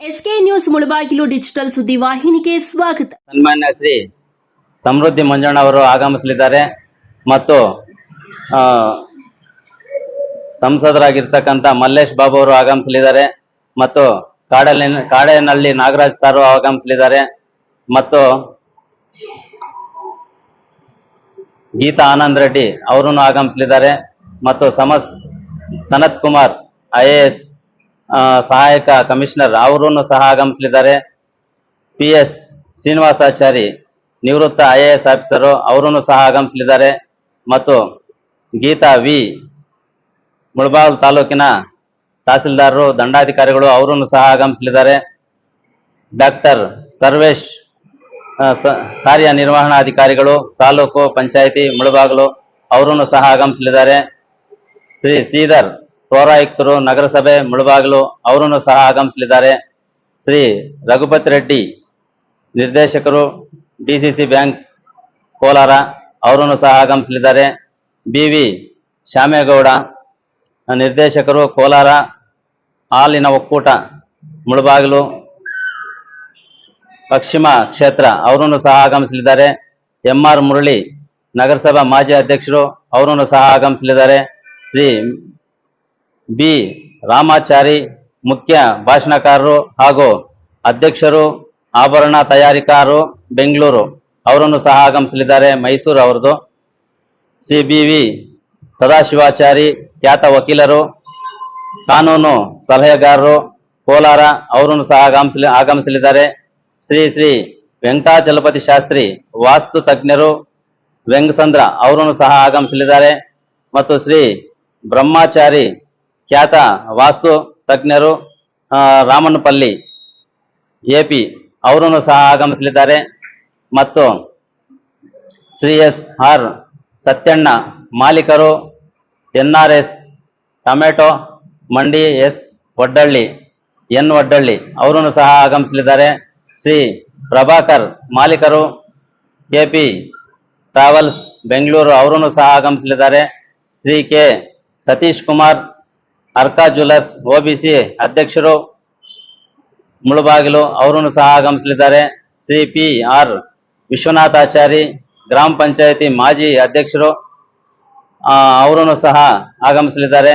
SK news Mulbagal digital ಸುದ್ದಿ ವಾಹಿನಿಗೆ ಸ್ವಾಗತ. ಸನ್ಮಾನ್ಯ ಶ್ರೀ ಸಮೃದ್ಧಿ ಮಂಜಣ್ಣ ಅವರು ಆಗಮಿಸಲಿದ್ದಾರೆ ಮತ್ತು ಆ, ಸಂಸದರಾಗಿರ್ತಕ್ಕಂಥ ಮಲ್ಲೇಶ್ ಬಾಬು ಅವರು ಆಗಮಿಸಲಿದ್ದಾರೆ ಮತ್ತು ಕಾಡಲ್ಲಿ ಕಾಡೇನಹಳ್ಳಿ ನಾಗರಾಜ್ ಸಾರು ಆಗಮಿಸಲಿದ್ದಾರೆ ಮತ್ತು ಗೀತಾ ಆನಂದ್ ರೆಡ್ಡಿ ಅವರು ಆಗಮಿಸಲಿದ್ದಾರೆ ಮತ್ತು ಸಮಸ್ ಸನತ್ ಕುಮಾರ್ ಐ ಸಹಾಯಕ ಕಮಿಷನರ್ ಅವರನ್ನು ಸಹ ಆಗಮಿಸಲಿದ್ದಾರೆ. ಪಿ ಎಸ್ ಶ್ರೀನಿವಾಸಾಚಾರಿ ನಿವೃತ್ತ ಐ ಎ ಎಸ್ ಆಫೀಸರು ಅವರನ್ನು ಸಹ ಆಗಮಿಸಲಿದ್ದಾರೆ. ಮತ್ತು ಗೀತಾ ವಿ ಮುಳಬಾಗಿಲು ತಾಲೂಕಿನ ತಹಸೀಲ್ದಾರರು, ದಂಡಾಧಿಕಾರಿಗಳು ಅವರನ್ನು ಸಹ ಆಗಮಿಸಲಿದ್ದಾರೆ. ಡಾಕ್ಟರ್ ಸರ್ವೇಶ್ ಕಾರ್ಯನಿರ್ವಹಣಾಧಿಕಾರಿಗಳು, ತಾಲೂಕು ಪಂಚಾಯಿತಿ, ಮುಳಬಾಗಿಲು ಅವರನ್ನು ಸಹ ಆಗಮಿಸಲಿದ್ದಾರೆ. ಶ್ರೀ ಶ್ರೀಧರ್ ಪೌರಾಯುಕ್ತರು, ನಗರಸಭೆ, ಮುಳಬಾಗಿಲು, ಅವರನ್ನು ಸಹ ಆಗಮಿಸಲಿದ್ದಾರೆ. ಶ್ರೀ ರಘುಪತಿ ರೆಡ್ಡಿ ನಿರ್ದೇಶಕರು, ಡಿಸಿಸಿ ಬ್ಯಾಂಕ್ ಕೋಲಾರ, ಅವರನ್ನು ಸಹ ಆಗಮಿಸಲಿದ್ದಾರೆ. ಬಿ ವಿ ಶ್ಯಾಮೇಗೌಡ ನಿರ್ದೇಶಕರು, ಕೋಲಾರ, ಹಾಲಿನ ಒಕ್ಕೂಟ, ಮುಳಬಾಗಿಲು, ಪಶ್ಚಿಮ ಕ್ಷೇತ್ರ, ಅವರನ್ನು ಸಹ ಆಗಮಿಸಲಿದ್ದಾರೆ. ಎಂ ಆರ್ ಮುರಳಿ ನಗರಸಭಾ ಮಾಜಿ ಅಧ್ಯಕ್ಷರು, ಅವರನ್ನು ಸಹ ಆಗಮಿಸಲಿದ್ದಾರೆ. ಶ್ರೀ ಬಿ. ರಾಮಾಚಾರಿ ಮುಖ್ಯ ಭಾಷಣಕಾರರು ಹಾಗೂ ಅಧ್ಯಕ್ಷರು, ಆಭರಣ ತಯಾರಿಕಾರರು ಬೆಂಗಳೂರು. ಅವರನ್ನು ಸಹ ಆಗಮಿಸಲಿದ್ದಾರೆ ಮೈಸೂರು ಅವರದು. ಸಿ ಬಿ ಸದಾಶಿವಾಚಾರಿ, ಖ್ಯಾತ ವಕೀಲರು, ಕಾನೂನು ಸಲಹೆಗಾರರು, ಕೋಲಾರ ಅವರನ್ನು ಸಹ ಆಗಮಿಸಲಿ, ಆಗಮಿಸಲಿದ್ದಾರೆ. ಶ್ರೀ ಶ್ರೀ ವೆಂಕಟಾಚಲಪತಿ ಶಾಸ್ತ್ರಿ, ವಾಸ್ತು ತಜ್ಞರು ವೆಂಗಸಂದ್ರ ಅವರನ್ನು ಸಹ ಆಗಮಿಸಲಿದ್ದಾರೆ. ಮತ್ತು ಶ್ರೀ ಬ್ರಹ್ಮಾಚಾರಿ ಖ್ಯಾತ ವಾಸ್ತು ತಜ್ಞರು ರಾಮನಪಲ್ಲಿ, ಎ ಪಿ ಅವರನ್ನು ಸಹ ಆಗಮಿಸಲಿದ್ದಾರೆ. ಮತ್ತು ಶ್ರೀ ಎಸ್ ಆರ್ ಸತ್ಯಣ್ಣ ಮಾಲೀಕರು, ಎನ್ ಆರ್ ಎಸ್ ಟೊಮೆಟೊ ಮಂಡಿ ಎಸ್ ಒಡ್ಡಳ್ಳಿ, ಎನ್ ಒಡ್ಡಳ್ಳಿ ಅವರನ್ನು ಸಹ ಆಗಮಿಸಲಿದ್ದಾರೆ. ಶ್ರೀ ಪ್ರಭಾಕರ್ ಮಾಲೀಕರು ಕೆ ಪಿ ಟ್ರಾವೆಲ್ಸ್ ಬೆಂಗಳೂರು ಅವರನ್ನು ಸಹ ಆಗಮಿಸಲಿದ್ದಾರೆ. Shri K Satish Kumar Arka jewellers OBC ಅಧ್ಯಕ್ಷರು ಮುಳುಬಾಗಿಲು, ಅವರನ್ನು ಸಹ ಆಗಮಿಸಲಿದ್ದಾರೆ. ಶ್ರೀ ಪಿ ಆರ್ ವಿಶ್ವನಾಥಾಚಾರಿ ಗ್ರಾಮ ಪಂಚಾಯತಿ ಮಾಜಿ ಅಧ್ಯಕ್ಷರು ಅವರನ್ನು ಸಹ ಆಗಮಿಸಲಿದ್ದಾರೆ.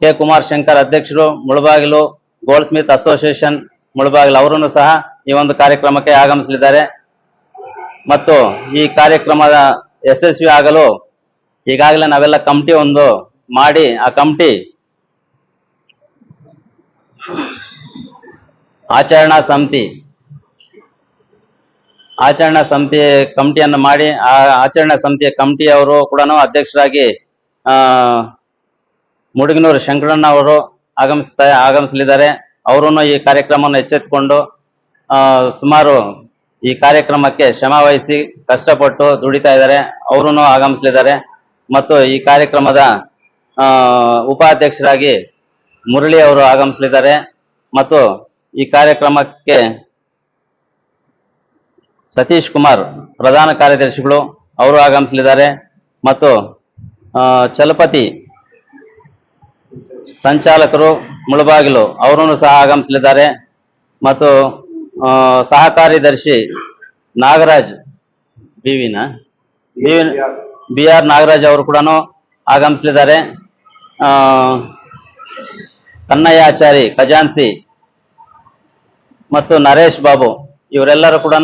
ಕೆ ಕುಮಾರ್ ಶಂಕರ್ ಅಧ್ಯಕ್ಷರು Mulbagal goldsmith association Mulbagal, ಅವರನ್ನು ಸಹ ಈ ಒಂದು ಕಾರ್ಯಕ್ರಮಕ್ಕೆ ಆಗಮಿಸಲಿದ್ದಾರೆ. ಮತ್ತು ಈ ಕಾರ್ಯಕ್ರಮದ ಯಶಸ್ವಿ ಆಗಲು ಈಗಾಗಲೇ ನಾವೆಲ್ಲ ಕಮಿಟಿ ಒಂದು ಮಾಡಿ, ಆ ಕಮಿಟಿ ಆಚರಣಾ ಸಮಿತಿ. ಆಚರಣಾ ಸಮಿತಿ ಕಮಿಟಿಯನ್ನು ಮಾಡಿ, ಆ ಆಚರಣಾ ಸಮಿತಿಯ ಕಮಿಟಿಯವರು ಕೂಡ ಅಧ್ಯಕ್ಷರಾಗಿ ಮುಡುಗನೂರು ಶಂಕರಣ್ಣ ಅವರು ಆಗಮಿಸ್ತಾ, ಆಗಮಿಸಲಿದ್ದಾರೆ. ಅವರನ್ನು ಈ ಕಾರ್ಯಕ್ರಮವನ್ನು ಎಚ್ಚೆತ್ತುಕೊಂಡು ಸುಮಾರು ಈ ಕಾರ್ಯಕ್ರಮಕ್ಕೆ ಶ್ರಮ ವಹಿಸಿ ಕಷ್ಟಪಟ್ಟು ದುಡಿತಾ ಇದ್ದಾರೆ. ಅವರನ್ನು ಆಗಮಿಸಲಿದ್ದಾರೆ. ಮತ್ತು ಈ ಕಾರ್ಯಕ್ರಮದ ಉಪಾಧ್ಯಕ್ಷರಾಗಿ ಮುರಳಿ ಅವರು ಆಗಮಿಸಲಿದ್ದಾರೆ. ಮತ್ತು ಈ ಕಾರ್ಯಕ್ರಮಕ್ಕೆ ಸತೀಶ್ ಕುಮಾರ್ ಪ್ರಧಾನ ಕಾರ್ಯದರ್ಶಿಗಳು ಅವರು ಆಗಮಿಸಲಿದ್ದಾರೆ ಮತ್ತು ಚಲಪತಿ ಸಂಚಾಲಕರು ಮುಳಬಾಗಿಲು ಅವರನ್ನು ಸಹ ಆಗಮಿಸಲಿದ್ದಾರೆ ಮತ್ತು ಸಹ ಕಾರ್ಯದರ್ಶಿ ನಾಗರಾಜ್ ಬಿವಿನ ಬಿ ಆರ್ ನಾಗರಾಜ್ ಅವರು ಕೂಡ ಆಗಮಿಸಲಿದ್ದಾರೆ. ಕನ್ನಯ್ಯ ಆಚಾರಿ ಖಜಾನ್ಸಿ ಮತ್ತು ನರೇಶ್ ಬಾಬು ಇವರೆಲ್ಲರೂ ಕೂಡ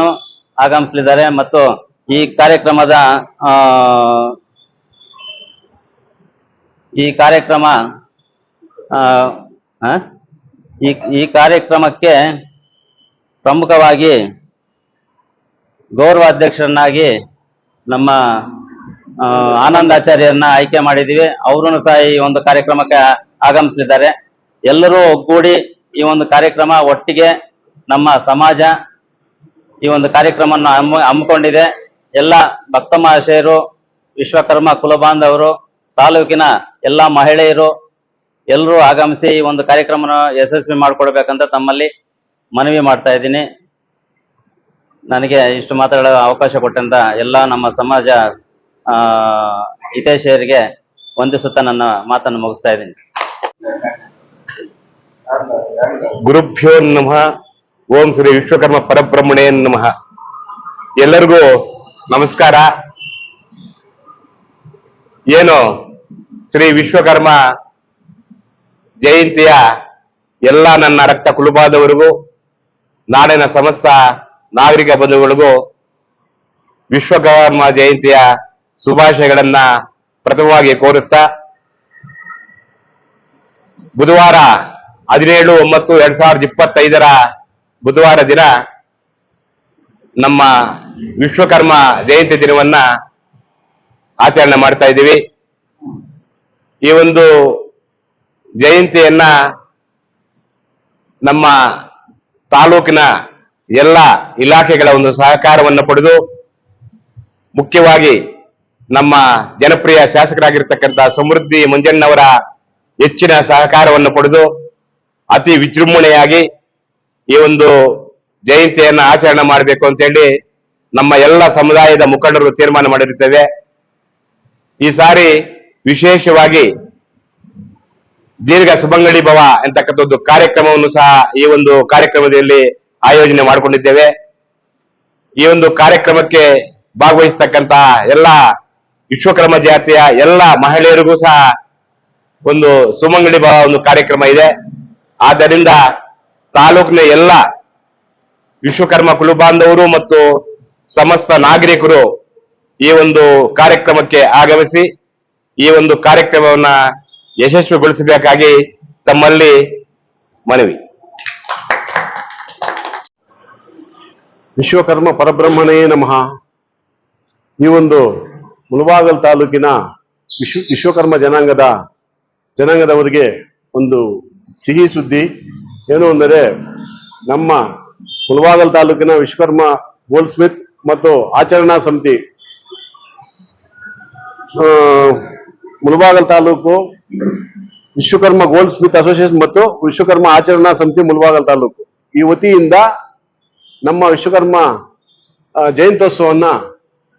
ಆಗಮಿಸಲಿದ್ದಾರೆ ಮತ್ತು ಈ ಕಾರ್ಯಕ್ರಮದ ಈ ಕಾರ್ಯಕ್ರಮ? ಈ ಕಾರ್ಯಕ್ರಮಕ್ಕೆ ಪ್ರಮುಖವಾಗಿ ಗೌರವಾಧ್ಯಕ್ಷರನ್ನಾಗಿ ನಮ್ಮ ಆ, ಆನಂದಾಚಾರ್ಯರನ್ನ ಆಯ್ಕೆ ಮಾಡಿದ್ದೀವಿ ಅವರೂ ಸಹ ಈ ಒಂದು ಕಾರ್ಯಕ್ರಮಕ್ಕೆ ಆಗಮಿಸಲಿದ್ದಾರೆ ಎಲ್ಲರೂ ಒಗ್ಗೂಡಿ ಈ ಒಂದು ಕಾರ್ಯಕ್ರಮ ಒಟ್ಟಿಗೆ ನಮ್ಮ ಸಮಾಜ ಈ ಒಂದು ಕಾರ್ಯಕ್ರಮವನ್ನು ಹಮ್ಮ, ಹಮ್ಮಿಕೊಂಡಿದೆ. ಎಲ್ಲ ಭಕ್ತ ಮಹಾಶಯರು ವಿಶ್ವಕರ್ಮ ಕುಲಬಾಂಧವರು, ತಾಲೂಕಿನ ಎಲ್ಲ ಮಹಿಳೆಯರು ಎಲ್ಲರೂ ಆಗಮಿಸಿ ಈ ಒಂದು ಕಾರ್ಯಕ್ರಮನ ಯಶಸ್ವಿ ಮಾಡಿಕೊಡ್ಬೇಕಂತ ತಮ್ಮಲ್ಲಿ ಮನವಿ ಮಾಡ್ತಾ ಇದ್ದೀನಿ. ನನಗೆ ಇಷ್ಟು ಮಾತಾಡೋ ಅವಕಾಶ ಕೊಟ್ಟಂತ ಎಲ್ಲ ನಮ್ಮ ಸಮಾಜ, ಆ, ಹಿತೈಷಿಯರಿಗೆ ವಂದಿಸುತ್ತಾ ನನ್ನ ಮಾತನ್ನು ಮುಗಿಸ್ತಾ ಇದ್ದೀನಿ. ಗುರುಭ್ಯೋ ನಮಃ. ಓಂ ಶ್ರೀ ವಿಶ್ವಕರ್ಮ ಪರಬ್ರಹ್ಮಣೇ ನಮಃ. ಎಲ್ಲರಿಗೂ ನಮಸ್ಕಾರ. ಏನು ಶ್ರೀ ವಿಶ್ವಕರ್ಮ ಜಯಂತಿಯ ಎಲ್ಲ ನನ್ನ ರಕ್ತ ಕುಲುಬಾದವರಿಗೂ, ನಾಡಿನ ಸಮಸ್ತ ನಾಗರಿಕ ಬಂಧುಗಳಿಗೂ ವಿಶ್ವಕರ್ಮ ಜಯಂತಿಯ ಶುಭಾಶಯಗಳನ್ನ ಪ್ರಥಮವಾಗಿ ಕೋರುತ್ತಾ, ಬುಧವಾರ ಹದಿನೇಳು ಒಂಬತ್ತು ಎರಡ್ ಸಾವಿರದ ಇಪ್ಪತ್ತೈದರ ಬುಧವಾರ ದಿನ ನಮ್ಮ ವಿಶ್ವಕರ್ಮ ಜಯಂತಿ ದಿನವನ್ನ ಆಚರಣೆ ಮಾಡ್ತಾ ಇದ್ದೀವಿ. ಈ ಒಂದು ಜಯಂತಿಯನ್ನ ನಮ್ಮ ತಾಲೂಕಿನ ಎಲ್ಲ ಇಲಾಖೆಗಳ ಒಂದು ಸಹಕಾರವನ್ನು ಪಡೆದು ಮುಖ್ಯವಾಗಿ ನಮ್ಮ ಜನಪ್ರಿಯ ಶಾಸಕರಾಗಿರ್ತಕ್ಕಂಥ ಸಮೃದ್ಧಿ ಮಂಜಣ್ಣವರ ಹೆಚ್ಚಿನ ಸಹಕಾರವನ್ನು ಪಡೆದು ಅತಿ ವಿಜೃಂಭಣೆಯಾಗಿ ಈ ಒಂದು ಜಯಂತಿಯನ್ನ ಆಚರಣೆ ಮಾಡಬೇಕು ಅಂತ ಹೇಳಿ ನಮ್ಮ ಎಲ್ಲ ಸಮುದಾಯದ ಮುಖಂಡರು ತೀರ್ಮಾನ ಮಾಡಿರುತ್ತೇವೆ. ಈ ಸಾರಿ ವಿಶೇಷವಾಗಿ ದೀರ್ಘ ಸುಭಂಗಡಿ ಭವ ಎಂತಕ್ಕಂಥ ಒಂದು ಕಾರ್ಯಕ್ರಮವನ್ನು ಸಹ ಈ ಒಂದು ಕಾರ್ಯಕ್ರಮದಲ್ಲಿ ಆಯೋಜನೆ ಮಾಡಿಕೊಂಡಿದ್ದೇವೆ. ಈ ಒಂದು ಕಾರ್ಯಕ್ರಮಕ್ಕೆ ಭಾಗವಹಿಸ್ತಕ್ಕಂತಹ ಎಲ್ಲ ವಿಶ್ವಕರ್ಮ ಜಾತಿಯ ಎಲ್ಲ ಮಹಿಳೆಯರಿಗೂ ಸಹ ಒಂದು ಸುಮಂಗಡಿ ಭವ ಒಂದು ಕಾರ್ಯಕ್ರಮ ಇದೆ. ಆದ್ದರಿಂದ ತಾಲೂಕಿನ ಎಲ್ಲ ವಿಶ್ವಕರ್ಮ ಕುಲಬಾಂಧವರು ಮತ್ತು ಸಮಸ್ತ ನಾಗರಿಕರು ಈ ಒಂದು ಕಾರ್ಯಕ್ರಮಕ್ಕೆ ಆಗಮಿಸಿ ಈ ಒಂದು ಕಾರ್ಯಕ್ರಮವನ್ನ ಯಶಸ್ವಿಗೊಳಿಸಬೇಕಾಗಿ ತಮ್ಮಲ್ಲಿ ಮನವಿ. ವಿಶ್ವಕರ್ಮ ಪರಬ್ರಹ್ಮಣೇ ನಮಃ. ಈ ಒಂದು ಮುಳಬಾಗಲ್ ತಾಲೂಕಿನ ವಿಶ್ವ ವಿಶ್ವಕರ್ಮ ಜನಾಂಗದ ಜನಾಂಗದವರಿಗೆ ಒಂದು ಸಿಹಿ ಸುದ್ದಿ ಏನು ಅಂದರೆ ನಮ್ಮ ಮುಳಬಾಗಲ್ ತಾಲೂಕಿನ ವಿಶ್ವಕರ್ಮ ಗೋಲ್ಡ್ ಸ್ಮಿತ್ ಮತ್ತು ಆಚರಣಾ ಸಮಿತಿ Mulbagal taluk Vishwakarma goldsmith association ಮತ್ತು ವಿಶ್ವಕರ್ಮ ಆಚರಣಾ ಸಮಿತಿ ಮುಳಬಾಗಲ್ ತಾಲೂಕು. ಈ ವತಿಯಿಂದ ನಮ್ಮ ವಿಶ್ವಕರ್ಮ ಜಯಂತ್ಯೋತ್ಸವನ್ನ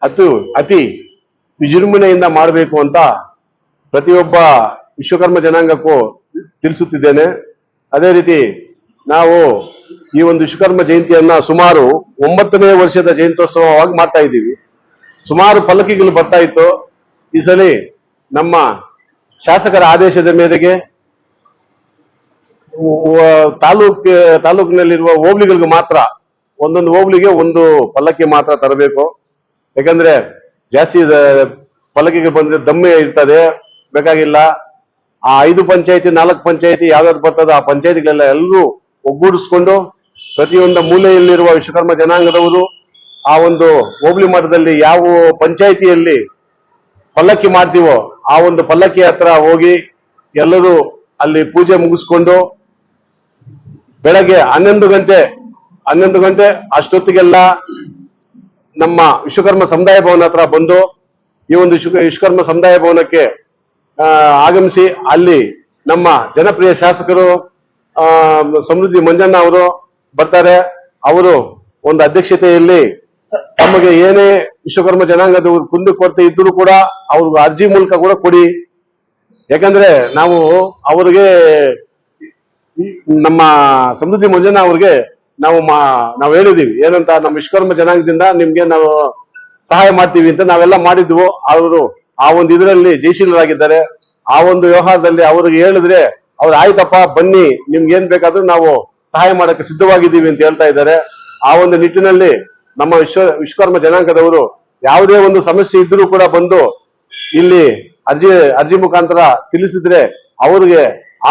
ಅತಿ ಅತಿ ವಿಜೃಂಭಣೆಯಿಂದ ಮಾಡಬೇಕು ಅಂತ ಪ್ರತಿಯೊಬ್ಬ ವಿಶ್ವಕರ್ಮ ಜನಾಂಗಕ್ಕೂ ತಿಳಿಸುತ್ತಿದ್ದೇನೆ. ಅದೇ ರೀತಿ ನಾವು ಈ ಒಂದು ವಿಶ್ವಕರ್ಮ ಜಯಂತಿಯನ್ನ ಸುಮಾರು ಒಂಬತ್ತನೇ ವರ್ಷದ ಜಯಂತ್ಯೋತ್ಸವವಾಗಿ ಮಾಡ್ತಾ ಇದ್ದೀವಿ. ಸುಮಾರು ಪಲ್ಲಕ್ಕಿಗಳು ಬರ್ತಾ ಇತ್ತು. ಈ ಸಲ ನಮ್ಮ ಶಾಸಕರ ಆದೇಶದ ಮೇರೆಗೆ ತಾಲೂಕ್, ತಾಲೂಕಿನಲ್ಲಿರುವ ಹೋಬ್ಳಿಗಳಿಗೆ ಮಾತ್ರ ಒಂದೊಂದು ಹೋಬ್ಳಿಗೆ ಒಂದು ಪಲ್ಲಕ್ಕಿ ಮಾತ್ರ ತರಬೇಕು. ಯಾಕಂದ್ರೆ ಜಾಸ್ತಿ ಪಲ್ಲಕ್ಕಿಗೆ ಬಂದ್ರೆ ದಮ್ಮೆ ಇರ್ತದೆ, ಬೇಕಾಗಿಲ್ಲ. ಆ ಐದು ಪಂಚಾಯತಿ, ನಾಲ್ಕು ಪಂಚಾಯತಿ ಯಾವ್ದಾದ್ರು ಬರ್ತದ ಆ ಪಂಚಾಯತಿಗಳೆಲ್ಲ ಎಲ್ಲರೂ ಒಗ್ಗೂಡಿಸ್ಕೊಂಡು ಪ್ರತಿಯೊಂದು ಮೂಲೆಯಲ್ಲಿರುವ ವಿಶ್ವಕರ್ಮ ಜನಾಂಗದವರು ಆ ಒಂದು ಹೋಬಳಿ ಮಠದಲ್ಲಿ ಯಾವ ಪಂಚಾಯಿತಿಯಲ್ಲಿ ಪಲ್ಲಕ್ಕಿ ಮಾಡ್ತೀವೋ ಆ ಒಂದು ಪಲ್ಲಕ್ಕಿ ಹತ್ರ ಹೋಗಿ ಎಲ್ಲರೂ ಅಲ್ಲಿ ಪೂಜೆ ಮುಗಿಸ್ಕೊಂಡು ಬೆಳಗ್ಗೆ ಹನ್ನೊಂದು ಗಂಟೆ ಹನ್ನೊಂದು ಗಂಟೆ ಅಷ್ಟೊತ್ತಿಗೆಲ್ಲ ನಮ್ಮ ವಿಶ್ವಕರ್ಮ ಸಮುದಾಯ ಭವನ ಹತ್ರ ಬಂದು ಈ ಒಂದು ವಿಶ್ವ ವಿಶ್ವಕರ್ಮ ಸಮುದಾಯ ಭವನಕ್ಕೆ ಆಗಮಿಸಿ ಅಲ್ಲಿ ನಮ್ಮ ಜನಪ್ರಿಯ ಶಾಸಕರು ಸಮೃದ್ಧಿ ಮಂಜಣ್ಣ ಅವರು ಬರ್ತಾರೆ. ಅವರು ಒಂದು ಅಧ್ಯಕ್ಷತೆಯಲ್ಲಿ ತಮಗೆ ಏನೇ ವಿಶ್ವಕರ್ಮ ಜನಾಂಗದ ಕುಂದು ಕೊರತೆ ಇದ್ರೂ ಕೂಡ ಅವ್ರಿಗೆ ಅರ್ಜಿ ಮೂಲಕ ಕೂಡ ಕೊಡಿ. ಯಾಕಂದ್ರೆ ನಾವು ಅವರಿಗೆ ನಮ್ಮ ಸಮೃದ್ಧಿ ಮಂಜಣ್ಣ ಅವ್ರಿಗೆ ನಾವು ಮಾ, ನಾವು ಹೇಳಿದೀವಿ ಏನಂತ, ನಮ್ಮ ವಿಶ್ವಕರ್ಮ ಜನಾಂಗದಿಂದ ನಿಮ್ಗೆ ನಾವು ಸಹಾಯ ಮಾಡ್ತೀವಿ ಅಂತ ನಾವೆಲ್ಲ ಮಾಡಿದ್ವು. ಅವರು ಆ ಒಂದು ಇದರಲ್ಲಿ ಜಯಶೀಲರಾಗಿದ್ದಾರೆ. ಆ ಒಂದು ವ್ಯವಹಾರದಲ್ಲಿ ಅವ್ರಿಗೆ ಹೇಳಿದ್ರೆ ಅವ್ರು, ಆಯ್ತಪ್ಪ, ಬನ್ನಿ, ನಿಮ್ಗೆ ಏನ್ ಬೇಕಾದ್ರೂ ನಾವು ಸಹಾಯ ಮಾಡಕ್ಕೆ ಸಿದ್ಧವಾಗಿದ್ದೀವಿ ಅಂತ ಹೇಳ್ತಾ ಇದ್ದಾರೆ. ಆ ಒಂದು ನಿಟ್ಟಿನಲ್ಲಿ ನಮ್ಮ ವಿಶ್ವ, ವಿಶ್ವಕರ್ಮ ಜನಾಂಗದವರು ಯಾವುದೇ ಒಂದು ಸಮಸ್ಯೆ ಇದ್ರೂ ಕೂಡ ಬಂದು ಇಲ್ಲಿ ಅರ್ಜಿ ಅರ್ಜಿ ಮುಖಾಂತರ ತಿಳಿಸಿದ್ರೆ ಅವ್ರಿಗೆ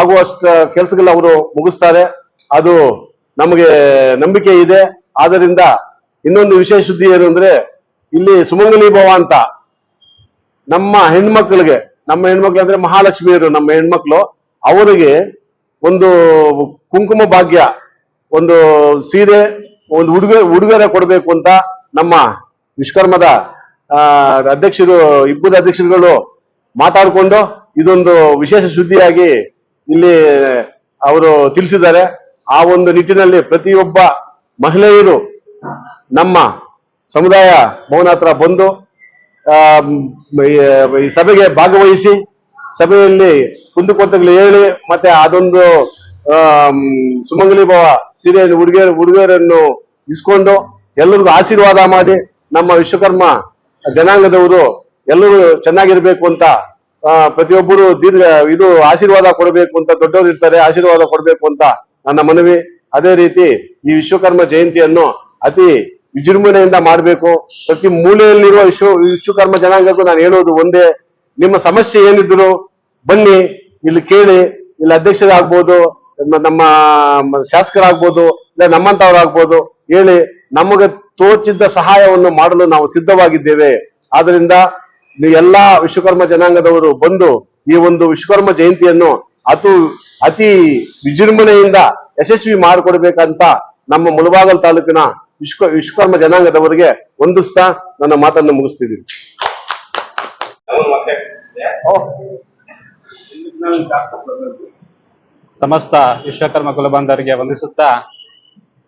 ಆಗುವಷ್ಟ ಕೆಲಸಗಳು ಅವರು ಮುಗಿಸ್ತಾರೆ. ಅದು ನಮಗೆ ನಂಬಿಕೆ ಇದೆ. ಆದ್ದರಿಂದ ಇನ್ನೊಂದು ವಿಶೇಷ ಸುದ್ದಿ ಏನು ಅಂದ್ರೆ, ಇಲ್ಲಿ ಸುಮಂಗಲಿ ಭವ ಅಂತ ನಮ್ಮ ಹೆಣ್ಮಕ್ಳಿಗೆ, ನಮ್ಮ ಹೆಣ್ಮಕ್ಳು ಅಂದ್ರೆ ಮಹಾಲಕ್ಷ್ಮಿಯರು, ನಮ್ಮ ಹೆಣ್ಮಕ್ಳು, ಅವರಿಗೆ ಒಂದು ಕುಂಕುಮ ಭಾಗ್ಯ, ಒಂದು ಸೀರೆ, ಒಂದು ಉಡುಗೆ, ಉಡುಗೊರೆ ಕೊಡಬೇಕು ಅಂತ ನಮ್ಮ ವಿಶ್ವಕರ್ಮದ ಅಧ್ಯಕ್ಷರು, ಇಬ್ಬರು ಅಧ್ಯಕ್ಷರುಗಳು ಮಾತಾಡಿಕೊಂಡು ಇದೊಂದು ವಿಶೇಷ ಸುದ್ದಿಯಾಗಿ ಇಲ್ಲಿ ಅವರು ತಿಳಿಸಿದ್ದಾರೆ. ಆ ಒಂದು ನಿಟ್ಟಿನಲ್ಲಿ ಪ್ರತಿಯೊಬ್ಬ ಮಹಿಳೆಯರು ನಮ್ಮ ಸಮುದಾಯ ಭವನ ಹತ್ರ ಬಂದು ಈ- ಸಭೆಗೆ ಭಾಗವಹಿಸಿ, ಸಭೆಯಲ್ಲಿ ಕುಂದುಕೊರತೆಗಳು ಹೇಳಿ, ಮತ್ತೆ ಅದೊಂದು ಸುಮಂಗಲಿ ಭಾವ ಸೀರೆಯನ್ನು ಉಡುಗೆ ಹುಡುಗಿಯರನ್ನು ಇಸ್ಕೊಂಡು ಎಲ್ಲರಿಗೂ ಆಶೀರ್ವಾದ ಮಾಡಿ, ನಮ್ಮ ವಿಶ್ವಕರ್ಮ ಜನಾಂಗದವರು ಎಲ್ಲರೂ ಚೆನ್ನಾಗಿರ್ಬೇಕು ಅಂತ ಪ್ರತಿಯೊಬ್ಬರು ದೀರ್ಘ, ಇದು ಆಶೀರ್ವಾದ ಕೊಡಬೇಕು ಅಂತ ದೊಡ್ಡವರು ಇರ್ತಾರೆ, ಆಶೀರ್ವಾದ ಕೊಡಬೇಕು ಅಂತ ನನ್ನ ಮನವಿ. ಅದೇ ರೀತಿ ಈ ವಿಶ್ವಕರ್ಮ ಜಯಂತಿಯನ್ನು ಅತಿ ವಿಜೃಂಭಣೆಯಿಂದ ಮಾಡಬೇಕು. ಪ್ರತಿ ಮೂಲೆಯಲ್ಲಿರುವ ವಿಶ್ವ, ವಿಶ್ವಕರ್ಮ ಜನಾಂಗಕ್ಕೂ ನಾನು ಹೇಳೋದು ಒಂದೇ, ನಿಮ್ಮ ಸಮಸ್ಯೆ ಏನಿದ್ರು ಬನ್ನಿ, ಇಲ್ಲಿ ಕೇಳಿ, ಇಲ್ಲಿ ಅಧ್ಯಕ್ಷರಾಗ್ಬೋದು, ನಮ್ಮ- ಶಾಸಕರಾಗ್ಬೋದು, ಇಲ್ಲ ನಮ್ಮಂತವರಾಗ್ಬೋದು ಹೇಳಿ, ನಮಗೆ ತೋಚಿದ್ದ ಸಹಾಯವನ್ನು ಮಾಡಲು ನಾವು ಸಿದ್ಧವಾಗಿದ್ದೇವೆ. ಆದ್ರಿಂದ ಎಲ್ಲಾ ವಿಶ್ವಕರ್ಮ ಜನಾಂಗದವರು ಬಂದು ಈ ಒಂದು ವಿಶ್ವಕರ್ಮ ಜಯಂತಿಯನ್ನು ಅತು, ಅತಿ ವಿಜೃಂಭಣೆಯಿಂದ ಯಶಸ್ವಿ ಮಾಡಿಕೊಡ್ಬೇಕಂತ ನಮ್ಮ ಮುಳಬಾಗಲ್ ತಾಲೂಕಿನ ವಿಶ್ವ ವಿಶ್ವಕರ್ಮ ಜನಾಂಗದವರಿಗೆ ಹೊಂದಿಸ್ತಾ ನನ್ನ ಮಾತನ್ನು ಮುಗಿಸ್ತಿದ್ದೀನಿ. ಸಮಸ್ತ ವಿಶ್ವಕರ್ಮ ಕುಲಬಾಂಧವರಿಗೆ ವಂದಿಸುತ್ತಾ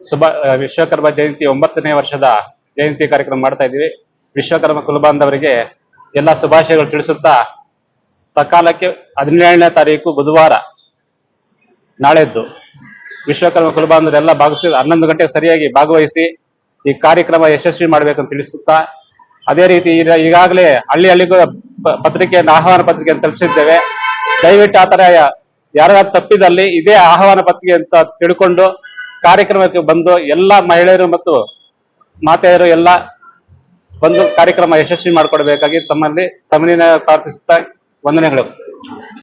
ಶುಭ ವಿಶ್ವಕರ್ಮ ಜಯಂತಿ ಒಂಬತ್ತನೇ ವರ್ಷದ ಜಯಂತಿ ಕಾರ್ಯಕ್ರಮ ಮಾಡ್ತಾ ಇದ್ದೀವಿ. ವಿಶ್ವಕರ್ಮ ಕುಲಬಾಂಧವರಿಗೆ ಎಲ್ಲ ಶುಭಾಶಯಗಳು ತಿಳಿಸುತ್ತಾ ಸಕಾಲಕ್ಕೆ ಹದಿನೇಳನೇ ತಾರೀಕು ಬುಧವಾರ ನಾಳೆದ್ದು ವಿಶ್ವಕರ್ಮ ಕುಲಬಾಂಧವರೆಲ್ಲ ಭಾಗಿಸಿ ಹನ್ನೊಂದು ಗಂಟೆಗೆ ಸರಿಯಾಗಿ ಭಾಗವಹಿಸಿ ಈ ಕಾರ್ಯಕ್ರಮ ಯಶಸ್ವಿ ಮಾಡಬೇಕಂತ ತಿಳಿಸುತ್ತಾ, ಅದೇ ರೀತಿ ಈಗ- ಈಗಾಗಲೇ ಹಳ್ಳಿ ಹಳ್ಳಿಗೂ ಪತ್ರಿಕೆಯನ್ನು, ಆಹ್ವಾನ ಪತ್ರಿಕೆಯನ್ನು ತಲುಪಿಸಿದ್ದೇವೆ. ದಯವಿಟ್ಟು ಆ ತರ ಯಾರಾದ್ರೂ ತಪ್ಪಿದಲ್ಲಿ ಇದೇ ಆಹ್ವಾನ ಪತ್ರಿಕೆ ಅಂತ ತಿಳ್ಕೊಂಡು ಕಾರ್ಯಕ್ರಮಕ್ಕೆ ಬಂದು ಎಲ್ಲ ಮಹಿಳೆಯರು ಮತ್ತು ಮಾತೆಯರು ಎಲ್ಲ ಬಂದು ಕಾರ್ಯಕ್ರಮ ಯಶಸ್ವಿ ಮಾಡಿಕೊಡ್ಬೇಕಾಗಿ ತಮ್ಮಲ್ಲಿ ಸಮನ್ವಯ ಪ್ರಾರ್ಥಿಸುತ್ತಾ ವಂದನೆಗಳು.